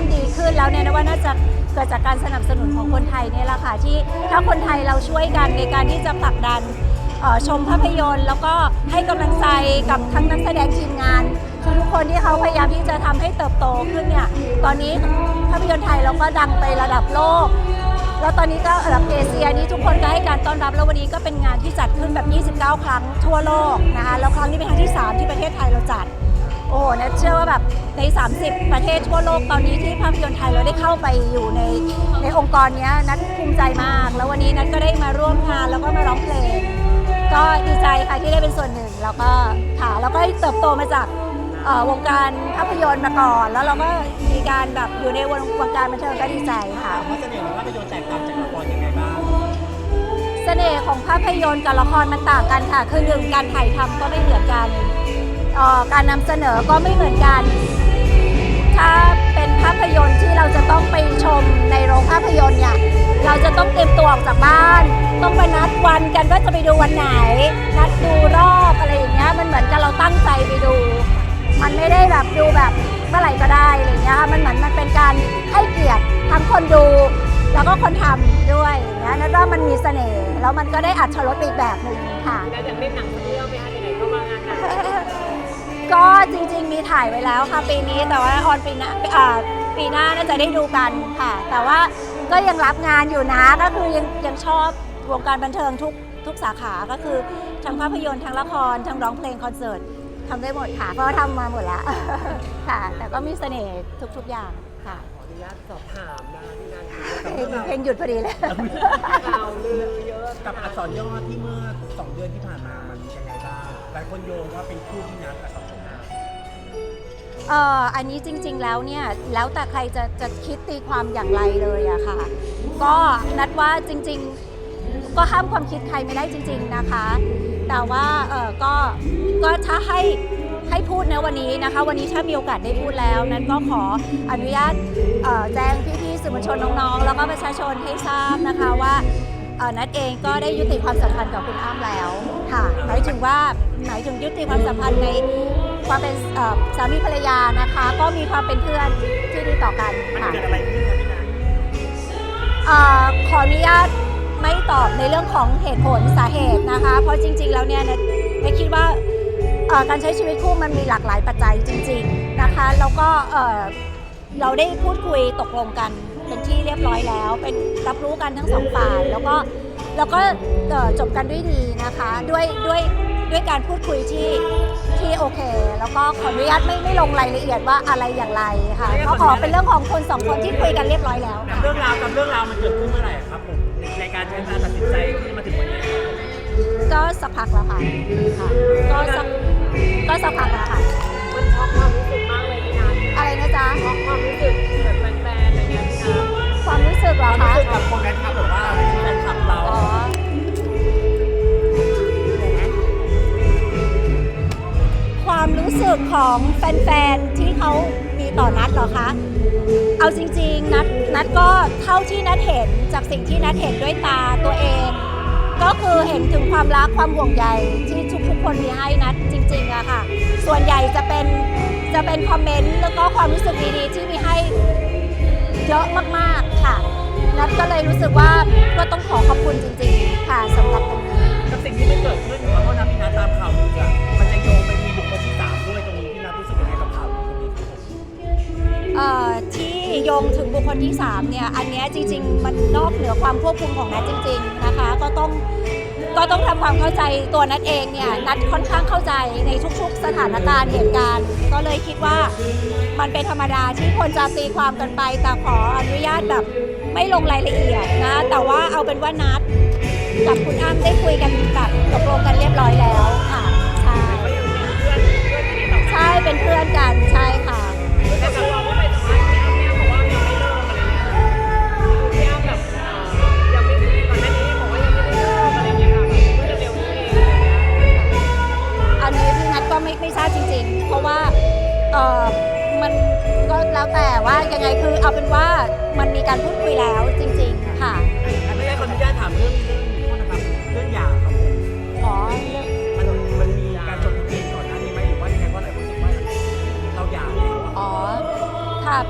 นดีขึ้นแล้วเนี่ยนะว่าน่าจะเกิดจากการสนับสนุนของคนไทยเนี่ยแหละค่ะที่ถ้าคนไทยเราช่วยกันในการที่จะผลักดันเอ่อชมภาพยนตร์ แล้วก็ให้กำลังใจกับทั้งนักแสดงทีมงานทุกๆคนที่เขาพยายามที่จะทำให้เติบโตขึ้นเนี่ยตอนนี้ภาพยนตร์ไทยเราก็ดังไประดับโลก แล้วตอนนี้ก็ระดับเอเชียนี่ทุกคนก็ให้การต้อนรับแล้ววันนี้ก็เป็นงานที่จัดขึ้นแบบ 29 ครั้งทั่วโลกนะคะแล้วครั้งนี้เป็นครั้งที่ 3 ที่ประเทศไทยเราจัด โอ้โหนะเชื่อว่าแบบใน 30 ประเทศทั่วโลกตอนนี้ที่ภาพยนตร์ไทยเราได้เข้าไปอยู่ในในองค์กรนี้นัทภูมิใจมาก แล้ววันนี้นัทก็ได้มาร่วมงานแล้วก็มาร้องเพลง ก็ดีใจค่ะที่ได้เป็นส่วนหนึ่งแล้วก็ค่ะแล้วก็เติบโตมาจากวงการภาพยนตร์มาก่อน แล้วเราก็มีการแบบอยู่ในวงวงการบันเทิงก็ดีใจค่ะว่าเสน่ห์ของภาพยนตร์แตกต่างจากละครยังไงบ้างเสน่ห์ของภาพยนตร์กับละครมันต่างกันค่ะ คือหนึ่งการถ่ายทำก็ไม่เหมือนกัน การนำเสนอก็ไม่เหมือนกัน ถ้าเป็นภาพยนตร์ที่เราจะต้องไปชมในโรงภาพยนตร์เนี่ยเราจะต้องเตรียมตัวออกจากบ้าน ต้องมานัดวันกันว่าจะไปดูวันไหน นัดดูรอบอะไรอย่างเงี้ยมันเหมือนกับเราตั้งใจไปดู มันไม่ได้แบบดูแบบเมื่อไหร่ก็ได้อะไรอย่างเงี้ยมันเหมือนมันเป็นการให้เกียรติทั้งคนดู แล้วก็คนทำด้วยอย่างเงี้ยนั่นว่ามันมีเสน่ห์แล้วมันก็ได้อัดรสอีกแบบหนึ่งค่ะแล้วอยากเล่นหนังเรื่องไหมคะไหนๆก็มางานหนัง ก็จริงๆมีถ่ายไว้แล้วค่ะปีนี้แต่ว่าออนปีหน้าอ่าปีหน้าน่าจะได้ดูกันค่ะ แต่ว่าก็ยังรับงานอยู่นะก็คือยังยังชอบวงการบันเทิงทุกทุกสาขาก็คือทั้งภาพยนตร์ทั้งละครทั้งร้องเพลงคอนเสิร์ตทำได้หมดค่ะเพราะว่าทำมาหมดแล้วค่ะ แต่ก็มีเสน่ห์ทุกๆอย่างค่ะขออนุญาตสอบถามนะคะที่งานเพลงเพลงหยุดพอดีเลยข่าวลือเยอะกับอักษรย่อที่เมื่อ2เดือนที่ผ่านมามันยังไงบ้างหลายคนโยงว่าเป็นคู่ที่นัดกับสองคนนั้น เอ่ออันนี้จริง ๆ แล้วเนี่ยแล้วแต่ใครจะจะคิดตีความอย่างไรเลยอะค่ะ ก็นัดว่าจริง ๆ ก็ห้ามความคิดใครไม่ได้จริง ๆนะคะ แต่ว่าเออก็ก็ถ้าให้ให้พูดนะวันนี้นะคะ วันนี้ถ้ามีโอกาสได้พูดแล้ว นั้นก็ขออนุญาตเอ่อแจ้งพี่ๆสื่อมวลชนน้องๆ แล้วก็ประชาชนให้ทราบนะคะว่าเอ่อนัดเองก็ได้ยุติความสัมพันธ์กับคุณอ้ำแล้วค่ะหมายถึงว่าหมายถึงยุติความสัมพันธ์ใน ความเป็นเอ่อสามีภรรยานะคะ ก็มีความเป็นเพื่อนที่ดีต่อกันมันค่ะเกิดอะไรขึ้นครับพี่นัทเอ่อขออนุญาตไม่ตอบในเรื่องของเหตุผลสาเหตุนะคะ เพราะจริง ๆ แล้วเนี่ยเนยเนยคิดว่าเอ่อการใช้ชีวิตคู่มันมีหลากหลายปัจจัยจริง ๆนะคะ แล้วก็เอ่อเราได้พูดคุยตกลงกันเป็นที่เรียบร้อยแล้ว เป็นรับรู้กันทั้งสองฝ่ายแล้วก็แล้วก็เอ่อจบกันด้วยดีนะคะ ด้วยด้วย ด้วยการพูดคุยที่ที่โอเค แล้วก็ขออนุญาตไม่ไม่ลงรายละเอียดว่าอะไรอย่างไรค่ะ ก็ขอเป็นเรื่องของคนสองคนที่คุยกันเรียบร้อยแล้วกับเรื่องราวกับเรื่องราวมันเกิดขึ้นเมื่อไหร่ครับผมในการใช้การตัดสินใจที่มาถึงวันนี้ครับผมก็สักพักแล้วค่ะค่ะก็สักก็สักพักแล้วค่ะ มันช็อกความรู้สึกมากเลยพี่นัทอะไรนะจ๊ะ ช็อกความรู้สึกแบบแฟนๆอะไรเงี้ยพี่นัทความรู้สึกเหรอความรู้คะสึกกับคนแฟนคลับบอกว่าแฟนคลับเรา อ๋อ ความรู้สึกของแฟนๆที่เขามีต่อนัดเหรอคะ เอาจริงๆ นัดนัดก็เท่าที่นัดเห็นจากสิ่งที่นัดเห็นด้วยตาตัวเอง ก็คือเห็นถึงความรักความห่วงใยที่ทุกๆคนมีให้นัดจริงๆอะค่ะ ส่วนใหญ่จะเป็นจะเป็นคอมเมนต์แล้วก็ความรู้สึกดีๆที่มีให้เยอะมากๆค่ะ นัดก็เลยรู้สึกว่าก็ต้องขอขอบคุณจริงๆ ค่ะสำหรับตรงนี้ กับสิ่งที่มันเกิดขึ้นเพราะว่านัทพี่นัทตามข่าวดูอะมันจะโยง ที่โยงถึงบุคคลที่3เนี่ยอันนี้จริง ๆ มันนอกเหนือความควบคุมของนัทจริง ๆนะคะ ก็ต้องก็ต้องทำความเข้าใจตัวนัทเองเนี่ยนัทค่อนข้างเข้าใจในทุก ๆ สถานการณ์เหตุการณ์ ก็เลยคิดว่ามันเป็นธรรมดาที่คนจะตีความกันไป แต่ขออนุญาตแบบไม่ลงรายละเอียดนะ แต่ว่าเอาเป็นว่านัทกับคุณอ้ำได้คุยกันแบบตกลงกันเรียบร้อยแล้วค่ะ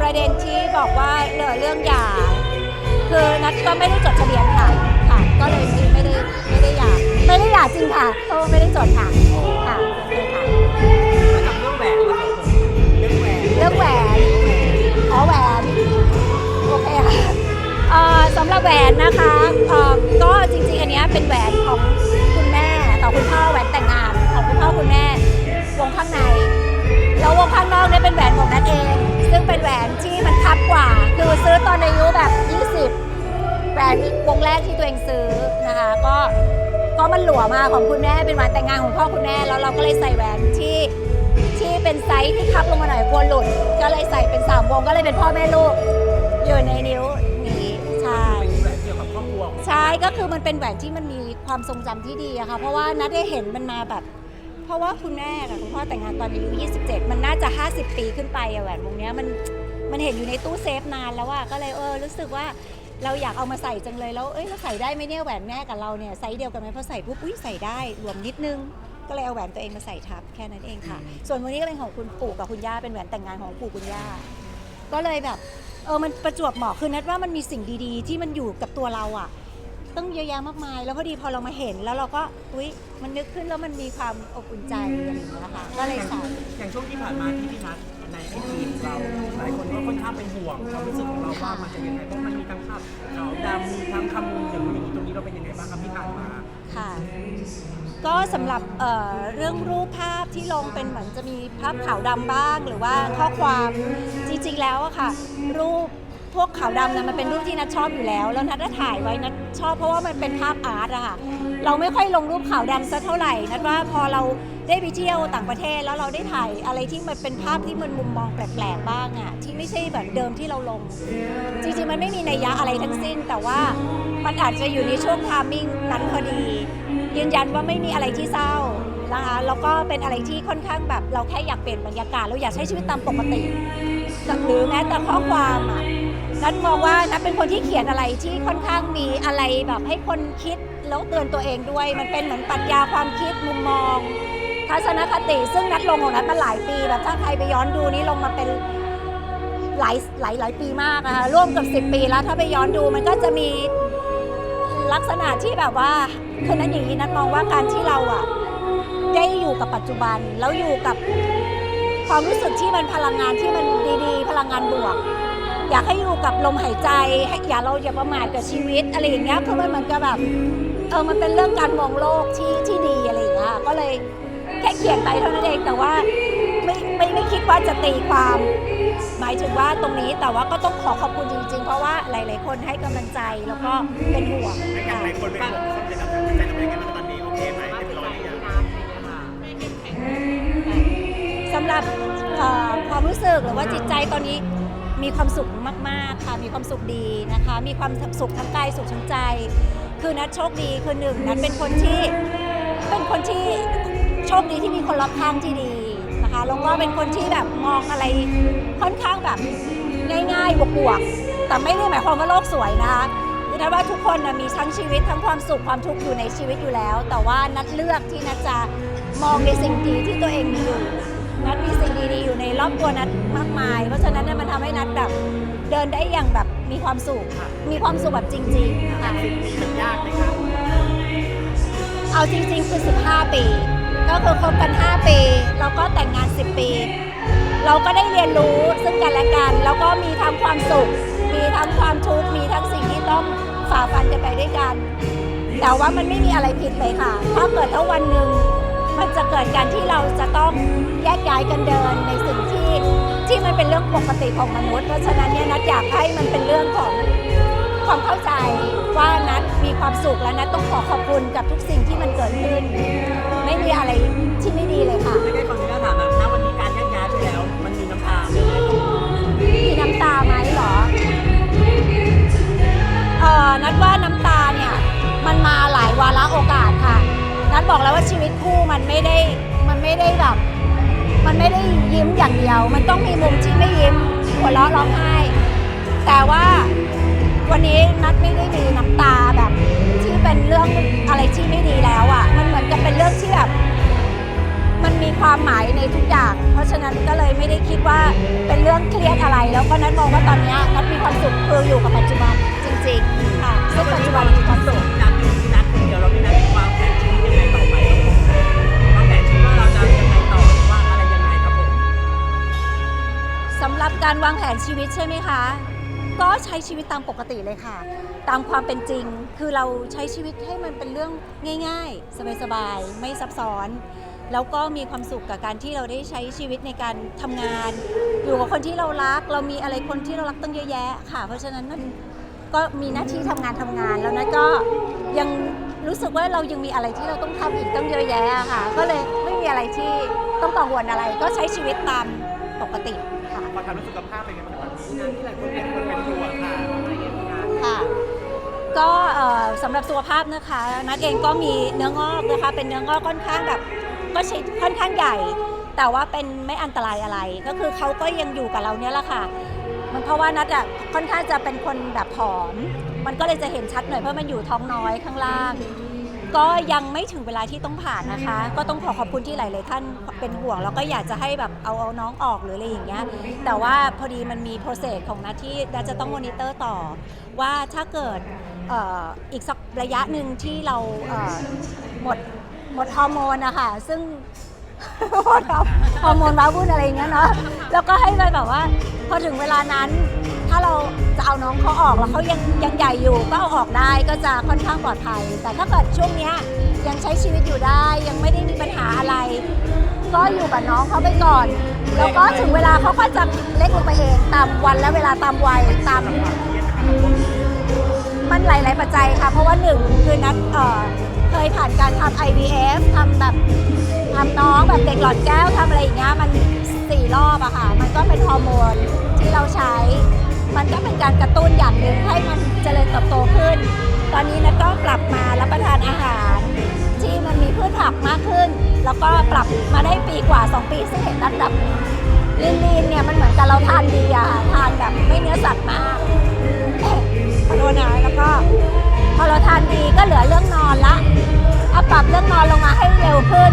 ประเด็นที่บอกว่าเรื่อเรื่องหย่าคือนัดก็ไม่ได้จดทะเบียนค่ะค่ะ ก็เลยไม่ได้ไม่ได้หย่าไม่ได้หย่าจริงค่ะเพราะว่าไม่ได้จดค่ะค่ะโอเคค่ะมาจากเรื่องแหวนมาครับผมเรื่องแหวนเรื่องแหวนอ๋อแหวนโอเคค่ะเอ่อสำหรับแหวนนะคะเอ่อก็ ก็มันหลวมากของคุณแม่เป็นแหวนแต่งงานของพ่อคุณแม่แล้วเราก็เลยใส่แหวนที่ที่เป็นไซส์ที่คับลงมาหน่อยกลัวหลุดก็เลยใส่เป็นสามวงก็เลยเป็นพ่อแม่ลูกอยู่ในนิ้วนี้ใช่เป็นแหวนเกี่ยวกับครอบครัวของใช่ก็คือมันเป็นแหวนที่มันมีความทรงจำที่ดีอะค่ะ เพราะว่านัดได้เห็นมันมาแบบ เพราะว่าคุณแม่กับคุณพ่อแต่งงานตอนอายุ 27 มันน่าจะ 50 ปีขึ้นไปอะแหวนวงเนี้ยมันมันเห็นอยู่ในตู้เซฟนานแล้วอะก็เลยเออรู้สึกว่า เราอยากเอามาใส่จังเลยแล้วเอ้ยเราใส่ได้ไหมเนี่ยแหวนแม่กับเราเนี่ยไซส์เดียวกันไหมพอใส่ปุ๊บอุ้ยใส่ได้รวมนิดนึง ก็เลยเอาแหวนตัวเองมาใส่ทับแค่นั้นเองค่ะ ส่วนวันนี้ก็เป็นของคุณปู่กับคุณย่าเป็นแหวนแต่งงานของปู่คุณย่าก็เลยแบบเออมันประจวบเหมาะคือนัดว่ามันมีสิ่งดีๆ ที่มันอยู่กับตัวเราอะต้องเยอะแยะมากมาย แล้วพอดีพอเรามาเห็นแล้วเราก็อุ้ยมันนึกขึ้นแล้วมันมีความอบอุ่นใจอะไรอย่างเงี้ยค่ะก็เลยใส่ อย่างช่วงที่ผ่านมาที่พี่นัท ในไอทีมเราหลายคนก็ค่อนข้างเป็นห่วงความรู้สึกของเราว่ามันจะยังไงเพราะมันมีทั้งภาพขาวดำมีทั้งคำอย่างนู้นอย่างนี้ตรงนี้เราเป็นยังไงบ้างครับที่ผ่านมาค่ะ ก็สำหรับเอ่อเรื่องรูปภาพที่ลงเป็นเหมือนจะมีภาพขาวดำบ้าง หรือว่าข้อความจริงๆแล้วอะค่ะ รูปพวกขาวดำนะมันเป็นรูปที่นัทชอบอยู่แล้ว แล้วนัทก็ถ่ายไว้นัทชอบเพราะว่ามันเป็นภาพอาร์ตอะค่ะ เราไม่ค่อยลงรูปขาวดำสักเท่าไหร่นัทว่าพอเรา ได้ไปเที่ยวต่างประเทศแล้วเราได้ถ่ายอะไรที่มันเป็นภาพที่มันมุมมองแปลกๆบ้างอะที่ไม่ใช่แบบเดิมที่เราลง จริงๆมันไม่มีนัยยะอะไรทั้งสิ้น แต่ว่ามันอาจจะอยู่ในช่วงทามมิ่งนั้นพอดี ยืนยันว่าไม่มีอะไรที่เศร้านะคะแล้วก็เป็นอะไรที่ค่อนข้างแบบเราแค่อยากเปลี่ยนบรรยากาศเราอยากใช้ชีวิตตามปกติหรือแม้แต่ข้อความอะนัทมองว่านัทเป็นคนที่เขียนอะไรที่ค่อนข้างมีอะไรแบบให้คนคิดแล้วเตือนตัวเองด้วย มันเป็นเหมือนปรัชญาความคิดมุมมอง ทัศนคติ ซึ่งนัดลงของนัดมาหลายปี แบบถ้าใครไปย้อนดูนี่ลงมาเป็นหลายหลายหลายปีมากนะคะร่วมกับ 10 ปีแล้วถ้าไปย้อนดูมันก็จะมีลักษณะที่แบบว่าคือนั้นอย่างนี้นัดมองว่าการที่เราอะได้อยู่กับปัจจุบันแล้วอยู่กับความรู้สึกที่มันพลังงานที่มันดีๆ พลังงานบวก อยากให้อยู่กับลมหายใจให้อย่าเราอย่าประมาทกับชีวิตอะไรอย่างเงี้ยคือมันเหมือนกับแบบเออมันเป็นเรื่องการมองโลกที่ที่ดีอะไรอย่างเงี้ยก็เลย แค่เขียนไปเท่านั้นเองแต่ว่าไม่ไม่ไม่คิดว่าจะตีความ หมายถึงว่าตรงนี้แต่ว่าก็ต้องขอขอบคุณจริง ๆ เพราะว่าหลาย ๆ คนให้กำลังใจแล้วก็เป็นห่วงไม่อย่างค่ะไรคนเป็นห่วงคนจะทำใจทำยังไงบ้างตอนนี้โอเคไหมว่าเรียบเป็นร้อยแบหบรือยังนี้นะอะไรเงี้ยค่ะสำหรับเอ่อความรู้สึกหรือว่าจิตใจตอนนี้มีความสุขมาก ๆ ค่ะ มีความสุขดีนะคะ มีความสุขทั้งกายสุขทั้งใจ คือนัดโชคดีคือหนึ่งนัดเป็นคนที่เป็นคนที่ โชคดีที่มีคนรอบข้างที่ดีนะคะแล้วก็เป็นคนที่แบบมองอะไรค่อนข้างแบบง่ายๆบวกๆแต่ไม่ได้หมายความว่าโลกสวยนะคะคือนัดว่าทุกคนนะมีทั้งชีวิตทั้งความสุขความทุกข์อยู่ในชีวิตอยู่แล้ว แต่ว่านัดเลือกที่นัดจะมองในสิ่งดีที่ตัวเองมีอยู่นัดมีสิ่งดีๆอยู่ในรอบตัวนัดมากมาย เพราะฉะนั้นเนยมันทำให้นัดแบบเดินได้อย่างแบบมีความสุขมีความสุขแบบจริงๆค่ะสิบปีมันยากไหมคะเอาจริง ๆ คือ 15 ปี ก็คือคบกัน 5 ปี แล้วก็แต่งงาน 10 ปี เราก็ได้เรียนรู้ซึ่งกันและกัน แล้วก็มีทั้งความสุข มีทั้งความทุกข์มีทั้งสิ่งที่ต้องฝ่าฟันกันไปด้วยกัน แต่ว่ามันไม่มีอะไรผิดเลยค่ะ ถ้าเกิดถ้าวันหนึ่งมันจะเกิดการที่เราจะต้องแยกย้ายกันเดินในสิ่งที่ที่มันเป็นเรื่องปกติของมนุษย์ เพราะฉะนั้นเนี่ยนัดอยากให้มันเป็นเรื่องของ ความเข้าใจว่านัดมีความสุขและนัดต้องขอขอบคุณกับทุกสิ่งที่มันเกิดขึ้น ไม่มีอะไรที่ไม่ดีเลยค่ะไม่ได้ความที่น่าถามนะณวันนี้การแยกย้ายไปแล้ว มันมีน้ำตาไหมครับมีน้ำตาไหมเหรอเออนัดว่าน้ำตาเนี่ยมันมาหลายวาระโอกาสค่ะ นัดบอกแล้วว่าชีวิตคู่มันไม่ได้มันไม่ได้แบบมันไม่ได้ยิ้มอย่างเดียว มันต้องมีมุมที่ไม่ยิ้มหัวเราะร้องไห้แต่ว่า วันนี้นัดไม่ได้มีน้ำตาแบบที่เป็นเรื่องอะไรที่ไม่ดีแล้วอะ่ะ มันเหมือนกับเป็นเรื่องที่แบบ มันมีความหมายในทุกอย่าง เพราะฉะนั้นก็เลยไม่ได้คิดว่าเป็นเรื่องเครียดอะไร แล้วก็นัทมองว่าตอนนี้นัทมีความสุขคืออยู่กับปัจจุบันจริงๆค่ะซึ่งปัจจุบันมีความสุขนัทอยู่พี่นัทคนเดียวแล้วพี่นัทวางแผนชีวิตยังไงต่อไปวางแผนชีวิตว่าเราจะยังไงต่อว่าอะไรยังไงครับผมสำหรับการวางแผนชีวิตใช่ไหมคะ ก็ใช้ชีวิตตามปกติเลยค่ะ ตามความเป็นจริงคือเราใช้ชีวิตให้มันเป็นเรื่องง่าย ๆ สบายๆไม่ซับซ้อน แล้วก็มีความสุขกับการที่เราได้ใช้ชีวิตในการทำงาน อยู่กับคนที่เรารัก เรามีอะไรคนที่เรารักตั้งเยอะแยะค่ะ เพราะฉะนั้นมันก็มีหน้าที่ทำงานทำงานแล้วนะก็ยังรู้สึกว่าเรายังมีอะไรที่เราต้องทำอีกตั้งเยอะแยะค่ะ ก็เลยไม่มีอะไรที่ต้องกังวลอะไร ก็ใช้ชีวิตตามปกติ ค่ะพอทำเรื่องสุขภาพเป็นไงบ้างตอนนี้งานที่หลายคนเป็นคนเป็นห่วงค่ะค่ะก็สำหรับสุขภาพนะคะนัดเองก็มีเนื้องอกนะคะเป็นเนื้องอกค่อนข้างแบบก็ชิดค่อนข้างใหญ่ แต่ว่าเป็นไม่อันตรายอะไร ก็คือเขาก็ยังอยู่กับเราเนี่ยแหละค่ะ มันเพราะว่านัดอะค่อนข้างจะเป็นคนแบบผอม มันก็เลยจะเห็นชัดหน่อยเพราะมันอยู่ท้องน้อยข้างล่าง ก็ยังไม่ถึงเวลาที่ต้องผ่านนะคะ ก็ต้องขอขอบคุณที่หลาย ๆ ท่านเป็นห่วง แล้วก็อยากจะให้แบบเอาเอาน้องออกหรืออะไรอย่างเงี้ย แต่ว่าพอดีมันมีโปรเซสของนัดที่นัดจะต้องมอนิเตอร์ต่อ ว่าถ้าเกิดเอ่ออีกสักระยะหนึ่งที่เราเอ่อหมดหมดฮอร์โมนนะคะซึ่งหมดฮอร์โมนว้าวุ่นอะไรอย่างเงี้ยเนาะแล้วก็ให้ไปแบบว่า พอถึงเวลานั้นถ้า เราจะเอาน้องเขาออกแล้วเขายังยังใหญ่อยู่ก็เอาออกได้ก็จะค่อนข้างปลอดภัย แต่ถ้าเกิดช่วงเนี้ยยังใช้ชีวิตอยู่ได้ยังไม่ได้มีปัญหาอะไร ก็อยู่กับน้องเขาไปก่อน แล้วก็ถึงเวลาเขาก็จะเล็กลงไปเองตามวันและเวลาตามวัยตาม มันหลาย ๆ ปัจจัยค่ะ เพราะว่าหนึ่งคือนัดเอ่อเคยผ่านการทำ IVF ทำแบบทำน้องแบบเด็กหลอดแก้วทำอะไรอย่างเงี้ยมันสี่รอบอะค่ะ มันก็เป็นฮอร์โมนที่เราใช้ เป็นการกระตุ้นอย่างหนึ่งให้มันเจริญเติบโตขึ้น ตอนนี้นัดก็กลับมารับประทานอาหาร ที่มันมีพืชผักมากขึ้น แล้วก็ปรับมาได้ปีกว่า 2 ปีซึ่งเห็นนัดแบบลีนเนี่ยมันเหมือนกับเราทานดีอะค่ะทานแบบไม่เนื้อสัตว์มากขอโทษนะแล้วก็พอเราทานดีก็เหลือเรื่องนอนละเอาปรับเรื่องนอนลงมาให้เร็วขึ้น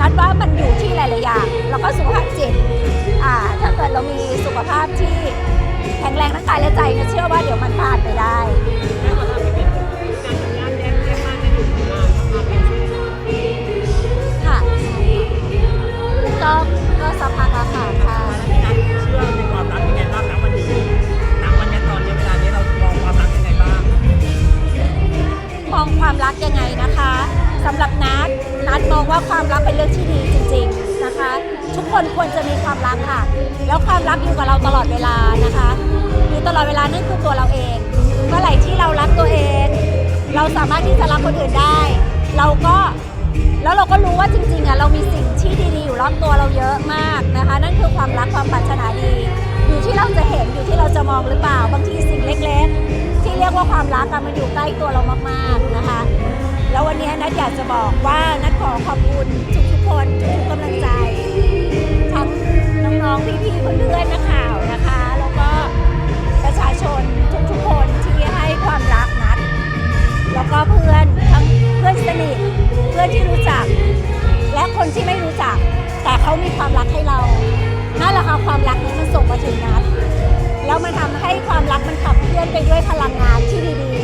นัดว่ามันอยู่ที่หลายๆอย่างแล้วก็สุขภาพจิตอ่าถ้าเกิดเรามีสุขภาพที่ แข็งแรงทั้งกายและใจนี่ยเชื่อว่าเดี๋ยวมันผ่านไปได้แม่ขอถามนิดนึงการทำงานแยกแยกบ้านจะอานทำงานเป็นช่วงค่ะก็ก็สักพักละค่ะค่ะพี่นัทเชื่อในความรักยังไงบ้างนะวันนี้ณวันนี้ตอนนี้เวลานี้เรามองความรักยังไงบ้างมองความรักยังไงนะคะสำหรับนัดนัดมองว่าความรักเป็นเรื่องที่ดีจริง ๆ ทุกคนควรจะมีความรักค่ะ แล้วความรักอยู่กับเราตลอดเวลานะคะอยู่ตลอดเวลานั่นคือตัวเราเอง เมื่อไหร่ที่เรารักตัวเอง เราสามารถที่จะรักคนอื่นได้ เราก็แล้วเราก็รู้ว่าจริงๆอะเรามีสิ่งที่ดีๆอยู่รอบตัวเราเยอะมากนะคะ นั่นคือความรักความปรารถนาดี อยู่ที่เราจะเห็นอยู่ที่เราจะมองหรือเปล่าบางทีสิ่งเล็กๆ ที่เรียกว่าความรักอะมันอยู่ใกล้ตัวเรามากๆนะคะ แล้ววันนี้นัดอยากจะบอกว่านัดขอขอบคุณทุก คนทุกกำลังใจทั้งน้องๆพี่ๆเพื่อนๆนักข่าวนะคะ แล้วก็ประชาชนทุกๆคนที่ให้ความรักนัด แล้วก็เพื่อนทั้งเพื่อนสนิทเพื่อนที่รู้จัก และคนที่ไม่รู้จัก แต่เขามีความรักให้เรานั่นแหละค่ะความรักนี้มันส่งมาถึงนัดแล้วมันทำให้ความรักมันขับเคลื่อนไปด้วยพลังงานที่ดี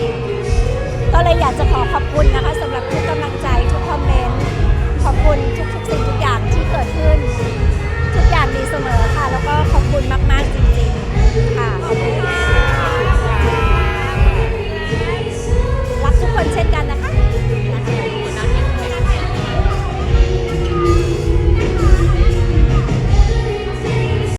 ๆ ก็เลยอยากจะขอขอบคุณนะคะ สำหรับทุกกำลังใจ คุณทุกๆสิ่งทุกอย่างที่เกิดขึ้น ทุกอย่างดีเสมอค่ะ แล้วก็ขอบคุณมาก ๆ จริง ๆ